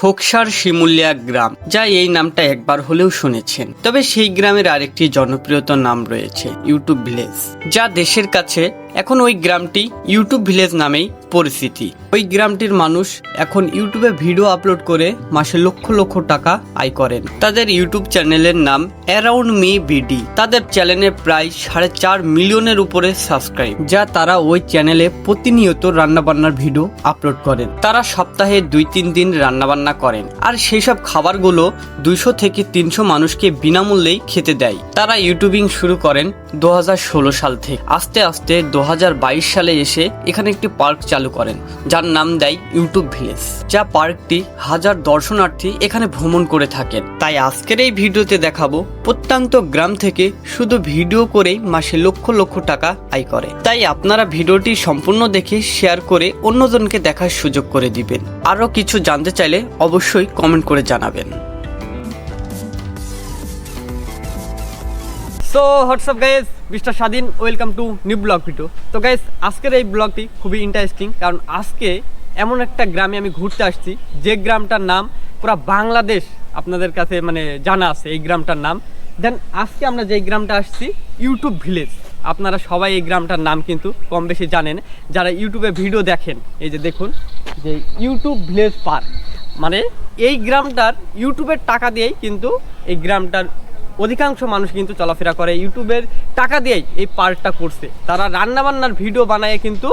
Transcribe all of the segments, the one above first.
খোকসার শিমুলিয়া গ্রাম, যা এই নামটা একবার হলেও শুনেছেন। তবে সেই গ্রামের আরেকটি জনপ্রিয়তার নাম রয়েছে ইউটিউব ভিলেজ, যা দেশের কাছে এখন ওই গ্রামটি ইউটিউব ভিলেজ নামেই পরিচিতি। ওই গ্রামটির মানুষ এখন ইউটিউবে ভিডিও আপলোড করে মাসে লক্ষ লক্ষ টাকা আয় করেন। তাদের ইউটিউব চ্যানেলের নাম অ্যারাউন্ড মি বিডি তাদের চ্যানেলে প্রায় সাড়ে চার মিলিয়নের উপরে সাবস্ক্রাইব যা তারা ওই চ্যানেলে প্রতিনিয়ত রান্নাবান্নার ভিডিও আপলোড করেন। তারা সপ্তাহে দুই তিন দিন রান্নাবান্না করেন। আর সেই সব খাবারগুলো দুইশো থেকে তিনশো মানুষকে বিনামূল্যেই খেতে দেয়। তারা ইউটিউবিং শুরু করেন দু হাজার ষোলো সাল থেকে। আস্তে আস্তে সালে এসে এখানে একটি পার্ক চালু করেন, যার নাম দেয় ইউটিউব ভিলেজ, যা পার্কটি হাজার দর্শনার্থী এখানে ভ্রমণ করে থাকেন। তাই আজকের এই ভিডিওতে দেখাবো প্রত্যন্ত গ্রাম থেকে শুধু ভিডিও করেই মাসে লক্ষ লক্ষ টাকা আয় করে। তাই আপনারা ভিডিওটি সম্পূর্ণ দেখে শেয়ার করে অন্যজনকে দেখার সুযোগ করে দিবেন। আরও কিছু জানতে চাইলে অবশ্যই কমেন্ট করে জানাবেন। So WhatsApp guys mister Swadhin welcome to new blog video তো গাইজ আজকের এই ব্লগটি খুবই ইন্টারেস্টিং কারণ আজকে এমন একটা গ্রামে আমি ঘুরতে আসছি, যে গ্রামটার নাম পুরো বাংলাদেশ আপনাদের কাছে মানে জানা আছে, এই গ্রামটার নাম। দেন আজকে আমরা যে গ্রামটা আসছি ইউটিউব ভিলেজ আপনারা সবাই এই গ্রামটার নাম কিন্তু কম বেশি জানেন। যারা ইউটিউবে ভিডিও দেখেন, এই যে দেখুন, যে ইউটিউব ভিলেজ পার্ক মানে এই গ্রামটার ইউটিউবের টাকা দিয়েই কিন্তু এই গ্রামটার অধিকাংশ মানুষ কিন্তু চলাফেরা করে ইউটিউবের টাকা দিয়েই এই পার্টটা করছে। তারা রান্নাবান্নার ভিডিও বানায় কিন্তু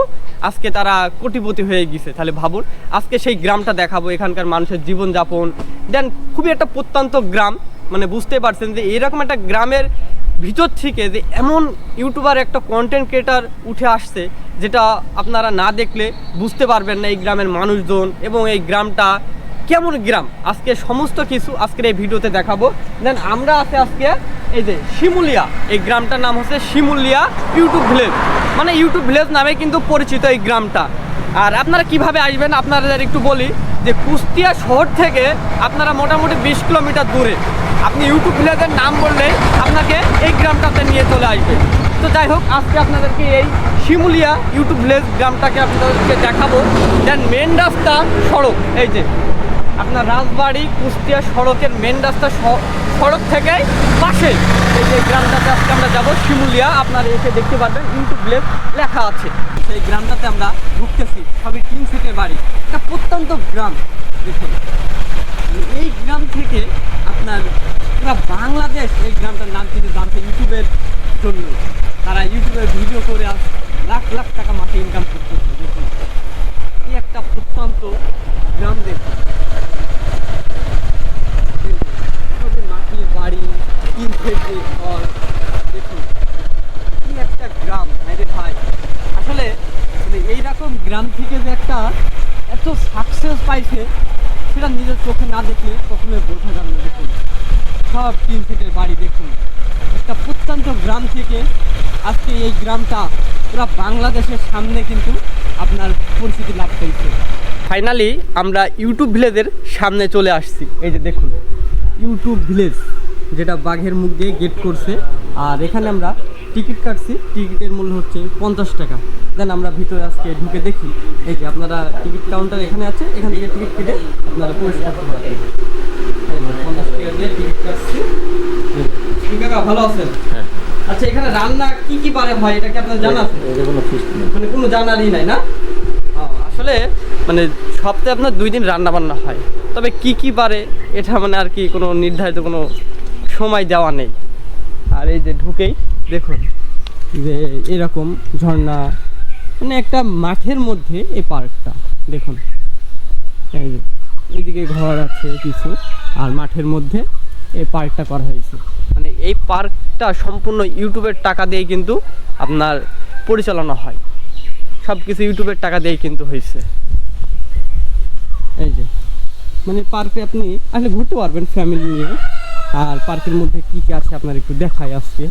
আজকে তারা কোটিপতি হয়ে গেছে। তাহলে ভাবুন, আজকে সেই গ্রামটা দেখাবো, এখানকার মানুষের জীবনযাপন। দেন খুবই একটা প্রত্যন্ত গ্রাম মানে বুঝতে পারছেন যে এরকম একটা গ্রামের ভিতর থেকে যে এমন ইউটিউবার একটা কন্টেন্ট ক্রিয়েটার উঠে আসছে, যেটা আপনারা না দেখলে বুঝতে পারবেন না এই গ্রামের মানুষজন এবং এই গ্রামটা কেমন গ্রাম? আজকে সমস্ত কিছু আজকের এই ভিডিওতে দেখাবো। দেন আমরা আছে আজকে এই যে শিমুলিয়া। এই গ্রামটার নাম হচ্ছে শিমুলিয়া ইউটিউব ভিলেজ। মানে ইউটিউব ভিলেজ নামে কিন্তু পরিচিত এই গ্রামটা। আর আপনারা কীভাবে আসবেন আপনাদের একটু বলি যে কুষ্টিয়া শহর থেকে আপনারা মোটামুটি বিশ কিলোমিটার দূরে। আপনি ইউটিউব ভিলেজের নাম বললে আপনাকে এই গ্রামটাতে নিয়ে চলে আসবে। তো যাই হোক, আজকে আপনাদেরকে এই শিমুলিয়া ইউটিউব ভিলেজ গ্রামটাকে আপনাদেরকে দেখাবো। দেন মেন রাস্তা সড়ক, এই যে আপনার রাজবাড়ি কুষ্টিয়া সড়কের মেন রাস্তা সড়ক থেকে পাশে। এই যে গ্রামটাতে আজকে আমরা যাব, শিমুলিয়া। আপনার এসে দেখতে পারবেন ইউটিউব ভিলেজ লেখা আছে। সেই গ্রামটাতে আমরা ঢুকতেছি, সবই তিন সিটের বাড়ি। একটা প্রত্যন্ত গ্রাম, দেখুন। এই গ্রাম থেকে আপনার পুরো বাংলাদেশ, এই গ্রামটার নাম কিন্তু জানছে ইউটিউবের জন্য। তারা ইউটিউবে ভিডিও করে আজ লাখ লাখ টাকা মাসে ইনকাম করতেছে, দেখুন। এই একটা প্রত্যন্ত গ্রাম, দেখুন এভাবে মাটির বাড়ি তিন থেকে দেখুন, কি একটা গ্রাম আরে ভাই? আসলে মানে এইরকম গ্রাম থেকে যে একটা এত সাকসেস পাইছে, সেটা নিজের চোখে না দেখলে কখনোই বোঝা যাবে না, দেখুন। সব তিন ফিটের বাড়ি, দেখুন। একটা প্রত্যন্ত গ্রাম থেকে আজকে এই গ্রামটা পুরো বাংলাদেশের সামনে কিন্তু আপনার পরিচিতি লাভ পেয়েছে ফাইনালি আমরা ইউটিউব ভিলেজের সামনে চলে আসছি। এই যে দেখুন, ইউটিউব ভিলেজ। যেটা বাঘের মুখ দিয়ে গেট করছে। আর এখানে আমরা টিকিট কাটছি। টিকিটের মূল্য হচ্ছে পঞ্চাশ টাকা। দেন আমরা ভিতরে আজকে ঢুকে দেখি। এই যে আপনারা টিকিট কাউন্টার এখানে আছে এখান থেকে টিকিট কেটে আপনারা প্রবেশ করতে পারবেন পঞ্চাশ টাকা দিয়ে টিকিট কাটছি। কাকা ভালো আছেন? হ্যাঁ। আচ্ছা এখানে রান্না কি কি পারে হয় এটা কি আপনার জানা আছে? মানে কোনো জানারই নাই না? আসলে মানে সপ্তাহে আপনার দুই দিন রান্না বান্না হয়। তবে কি কি পারে এটা মানে আর কি কোনো নির্ধারিত কোনো সময় দেওয়া নেই। আর এই যে ঢুকেই দেখুন, যে এরকম ঝর্ণা মানে একটা মাঠের মধ্যে এই পার্কটা, দেখুন। এই যে, এইদিকে ঘর আছে কিছু, আর মাঠের মধ্যে এই পার্কটা করা হয়েছে। মানে এই পার্কটা সম্পূর্ণ ইউটিউবের টাকা দিয়ে কিন্তু আপনার পরিচালনা হয়। সব কিছু ইউটিউবের টাকা দিয়ে কিন্তু হয়েছে। এই যে মানে পার্কে আপনি আসলে ঘুরতে পারবেন ফ্যামিলি নিয়ে। আর পার্কের মধ্যে কি কি আছে আপনার একটু দেখাই আজকে?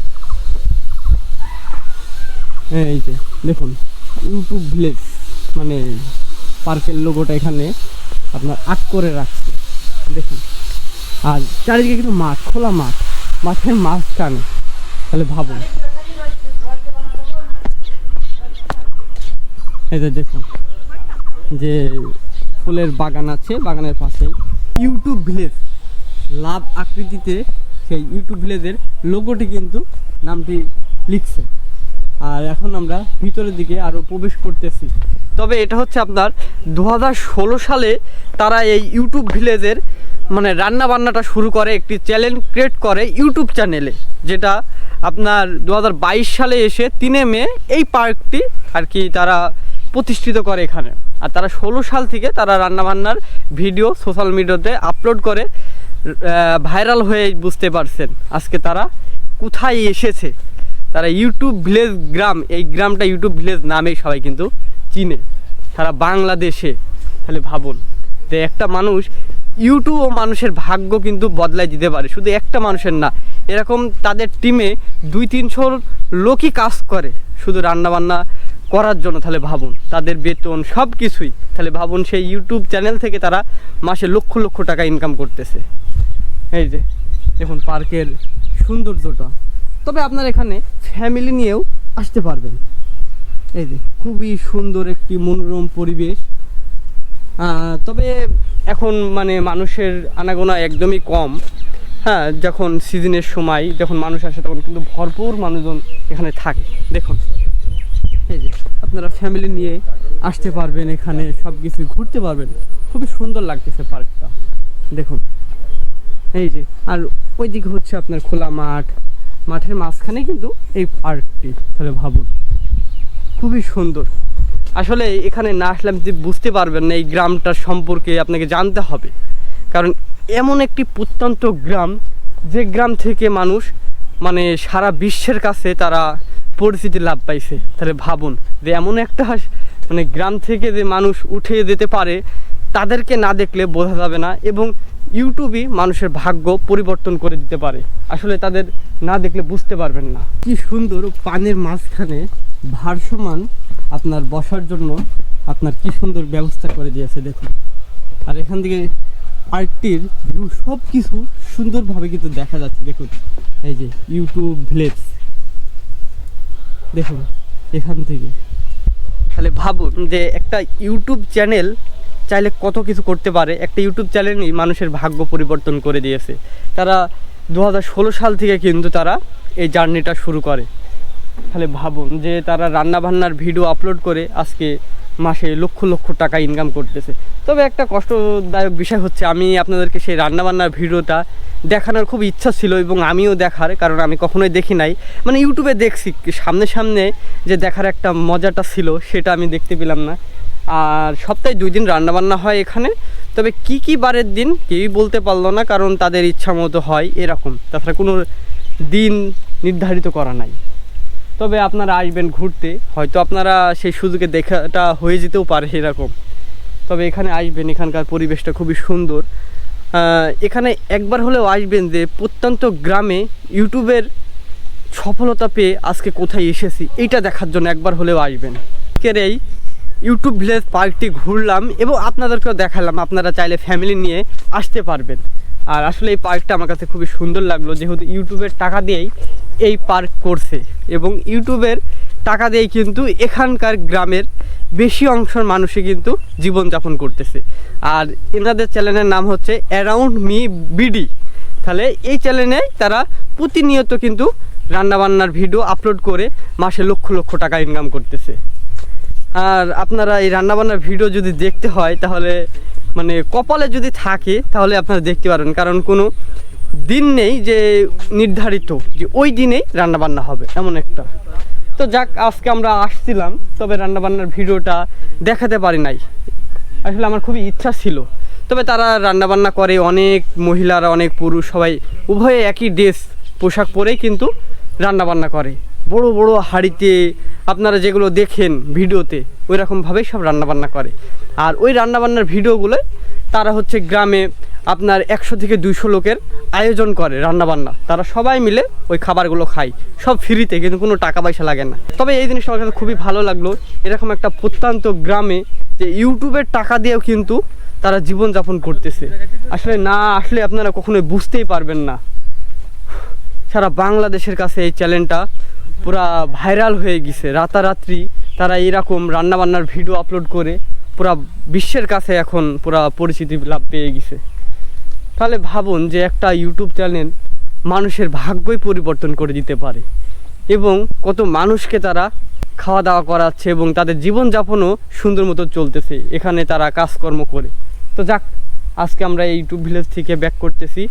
এই যে, দেখুন ইউটিউব ভিলেজ মানে পার্কের লোগোটা এখানে আপনার আট করে রাখছে। দেখুন, আর চারিদিকে কিন্তু মাঠ, খোলা মাঠ, মাঠের মাঝখানে। তাহলে ভাবুন। এই যে দেখুন, যে ফুলের বাগান আছে, বাগানের পাশেই। ইউটিউব ভিলেজ লাভ আকৃতিতে সেই ইউটিউব ভিলেজের লোগোটি কিন্তু নামটি লিখছে। আর এখন আমরা ভিতরের দিকে আরও প্রবেশ করতেছি। তবে এটা হচ্ছে আপনার দু হাজার ষোলো সালে তারা এই ইউটিউব ভিলেজের মানে রান্না বান্নাটা শুরু করে, একটি চ্যানেল ক্রিয়েট করে ইউটিউব চ্যানেলে যেটা আপনার দু হাজার বাইশ সালে এসে তিনে মে এই পার্কটি আর কি তারা প্রতিষ্ঠিত করে এখানে। আর তারা ষোলো সাল থেকে তারা রান্নাবান্নার ভিডিও সোশ্যাল মিডিয়াতে আপলোড করে। ভাইরাল হয়ে বুঝতে পারছেন আজকে তারা কোথায় এসেছে। তারা ইউটিউব ভিলেজ গ্রাম, এই গ্রামটা ইউটিউব ভিলেজ নামেই সবাই কিন্তু চিনে। সারা বাংলাদেশে, তাহলে ভাবুন, যে একটা মানুষ ইউটিউব ও মানুষের ভাগ্য কিন্তু বদলায় দিতে পারে। শুধু একটা মানুষের না, এরকম তাদের টিমে দুই তিনশো লোকই কাজ করে শুধু রান্নাবান্না করার জন্য, তাহলে ভাবুন। তাদের বেতন সব কিছুই তাহলে ভাবুন সেই ইউটিউব চ্যানেল থেকে তারা মাসে লক্ষ লক্ষ টাকা ইনকাম করতেছে। এই যে, দেখুন পার্কের সৌন্দর্যটা। তবে আপনার এখানে ফ্যামিলি নিয়েও আসতে পারবেন। এই যে, খুবই সুন্দর একটি মনোরম পরিবেশ। তবে এখন মানে মানুষের আনাগোনা একদমই কম। হ্যাঁ যখন সিজনের সময় যখন মানুষ আসে, তখন কিন্তু ভরপুর মানুষজন এখানে থাকে। দেখুন। এই যে, আপনারা ফ্যামিলি নিয়ে আসতে পারবেন এখানে সব কিছু ঘুরতে পারবেন। খুবই সুন্দর লাগতেছে পার্কটা। দেখুন। এই যে, আর ওইদিকে হচ্ছে আপনার খোলা মাঠ। মাঠের মাঝখানে কিন্তু এই পার্কটি, তাহলে ভাবুন। খুবই সুন্দর। আসলে এখানে না আসলে আপনি বুঝতে পারবেন না, এই গ্রামটার সম্পর্কে আপনাকে জানতে হবে। কারণ এমন একটি প্রত্যন্ত গ্রাম, যে গ্রাম থেকে মানুষ মানে সারা বিশ্বের কাছে তারা পরিচিতি লাভ পাইছে। তাহলে ভাবুন যে এমন একটা মানে গ্রাম থেকে যে মানুষ উঠে যেতে পারে, তাদেরকে না দেখলে বোঝা যাবে না এবং ইউটিউবই মানুষের ভাগ্য পরিবর্তন করে দিতে পারে। আসলে তাদের না দেখলে বুঝতে পারবেন না। কি সুন্দর পানের মাঝখানে ভারসমান আপনার বসার জন্য আপনার কি সুন্দর ব্যবস্থা করে দিয়েছে দেখুন। আর এখান থেকে পার্কটির ভিউ সব কিছু সুন্দরভাবে কিন্তু দেখা যাচ্ছে দেখুন। এই যে ইউটিউব ভিলেজ। দেখুন এখান থেকে। তাহলে ভাবুন যে একটা ইউটিউব চ্যানেল চাইলে কত কিছু করতে পারে, একটা ইউটিউব চ্যানেলই মানুষের ভাগ্য পরিবর্তন করে দিয়েছে। তারা দু হাজার ষোলো সাল থেকে কিন্তু তারা এই জার্নিটা শুরু করে। তাহলে ভাবুন যে তারা রান্নাবান্নার ভিডিও আপলোড করে আজকে মাসে লক্ষ লক্ষ টাকা ইনকাম করতেছে। তবে একটা কষ্টদায়ক বিষয় হচ্ছে, আমি আপনাদেরকে সেই রান্নাবান্নার ভিডিওটা দেখানোর খুব ইচ্ছা ছিল এবং আমিও দেখার, কারণ আমি কখনোই দেখি নাই। মানে ইউটিউবে দেখছি, সামনে সামনে যে দেখার একটা মজাটা ছিল, সেটা আমি দেখতে পেলাম না। আর সপ্তাহে দুই দিন রান্নাবান্না হয় এখানে। তবে কি কি বারের দিন কেউই বলতে পারল না, কারণ তাদের ইচ্ছা মতো হয় এরকম। তাছাড়া কোনো দিন নির্ধারিত করা নাই। তবে আপনারা আসবেন ঘুরতে, হয়তো আপনারা সেই সুযোগে দেখাটা হয়ে যেতেও পারে এরকম। তবে এখানে আসবেন, এখানকার পরিবেশটা খুবই সুন্দর। এখানে একবার হলেও আসবেন যে প্রত্যন্ত গ্রামে ইউটিউবের সফলতা পেয়ে আজকে কোথায় এসেছি, এইটা দেখার জন্য একবার হলেও আসবেন। আজকের এই ইউটিউব ভিলেজ পার্কটি ঘুরলাম এবং আপনাদেরকেও দেখালাম, আপনারা চাইলে ফ্যামিলি নিয়ে আসতে পারবেন। আর আসলে এই পার্কটা আমার কাছে খুবই সুন্দর লাগল, যেহেতু ইউটিউবের টাকা দিয়েই এই পার্ক করছে। এবং ইউটিউবের টাকা দিয়েই কিন্তু এখানকার গ্রামের বেশি অংশের মানুষই কিন্তু জীবনযাপন করতেছে। আর এনাদের চ্যানেলের নাম হচ্ছে অ্যারাউন্ড মি বিডি তাহলে এই চ্যানেলে তারা প্রতিনিয়ত কিন্তু রান্নাবান্নার ভিডিও আপলোড করে মাসে লক্ষ লক্ষ টাকা ইনকাম করতেছে। আর আপনারা এই রান্নাবান্নার ভিডিও যদি দেখতে হয়, তাহলে মানে কপালে যদি থাকে, তাহলে আপনারা দেখতে পারবেন। কারণ কোনো দিন নেই যে নির্ধারিত যে ওই দিনেই রান্নাবান্না হবে, এমন একটা। তো যাক, আজকে আমরা আসছিলাম, তবে রান্নাবান্নার ভিডিওটা দেখাতে পারি নাই। আসলে আমার খুবই ইচ্ছা ছিল। তবে তারা রান্নাবান্না করে, অনেক মহিলারা, অনেক পুরুষ, সবাই উভয়ে একই ড্রেস পোশাক পরেই কিন্তু রান্নাবান্না করে। বড় বড় হাঁড়িতে আপনারা যেগুলো দেখেন ভিডিওতে ওই রকমভাবেই সব রান্নাবান্না করে। আর ওই রান্নাবান্নার ভিডিওগুলো তারা হচ্ছে গ্রামে আপনার একশো থেকে দুইশো লোকের আয়োজন করে রান্নাবান্না। তারা সবাই মিলে ওই খাবারগুলো খায়। সব ফ্রিতে, কিন্তু কোনো টাকা পয়সা লাগে না। তবে এই জিনিসটা আমার কাছে খুবই ভালো লাগল। এরকম একটা প্রত্যন্ত গ্রামে যে ইউটিউবের টাকা দিয়েও কিন্তু তারা জীবনযাপন করতেছে। আসলে না আসলে আপনারা কখনোই বুঝতেই পারবেন না। সারা বাংলাদেশের কাছে এই চ্যানেলটা পুরা ভাইরাল হয়ে গেছে। রাতারাত্রি তারা এরকম রান্নাবান্নার ভিডিও আপলোড করে পুরা বিশ্বের কাছে এখন পুরা পরিচিতি লাভ পেয়ে গেছে। তাহলে ভাবুন যে একটা ইউটিউব চ্যানেল মানুষের ভাগ্যই পরিবর্তন করে দিতে পারে এবং কত মানুষকে তারা খাওয়া দাওয়া করাচ্ছে এবং তাদের জীবনযাপনও সুন্দর মতো চলতেছে। এখানে তারা কাজকর্ম করে। তো যাক আজকে আমরা এই ইউটিউব ভিলেজ থেকে ব্যাক করতেছি।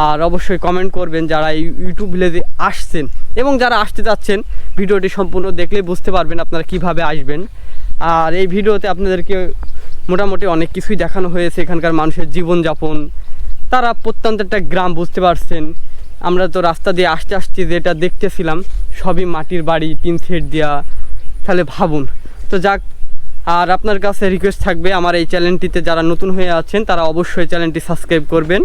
আর অবশ্যই কমেন্ট করবেন যারা এই ইউটিউব ভিলেজে আসছেন এবং যারা আসতে যাচ্ছেন, ভিডিওটি সম্পূর্ণ দেখলে বুঝতে পারবেন আপনারা কীভাবে আসবেন। আর এই ভিডিওতে আপনাদেরকে মোটামুটি অনেক কিছুই দেখানো হয়েছে, এখানকার মানুষের জীবনযাপন। তারা প্রত্যন্ত একটা গ্রাম বুঝতে পারছেন। আমরা তো রাস্তা দিয়ে আসতে আসতে যেটা দেখতেছিলাম, সবই মাটির বাড়ি, টিন সেট দেওয়া তাহলে ভাবুন। তো যাক আর আপনার কাছে রিকোয়েস্ট থাকবে আমার এই চ্যানেলটিতে যারা নতুন হয়ে আছেন, তারা অবশ্যই চ্যানেলটি সাবস্ক্রাইব করবেন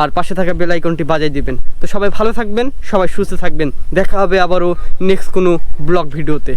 আর পাশে থাকা বেল আইকনটি বাজাই দিবেন। তো সবাই ভালো থাকবেন, সবাই সুস্থ থাকবেন। দেখা হবে আবারও নেক্সট কোনো ব্লগ ভিডিওতে।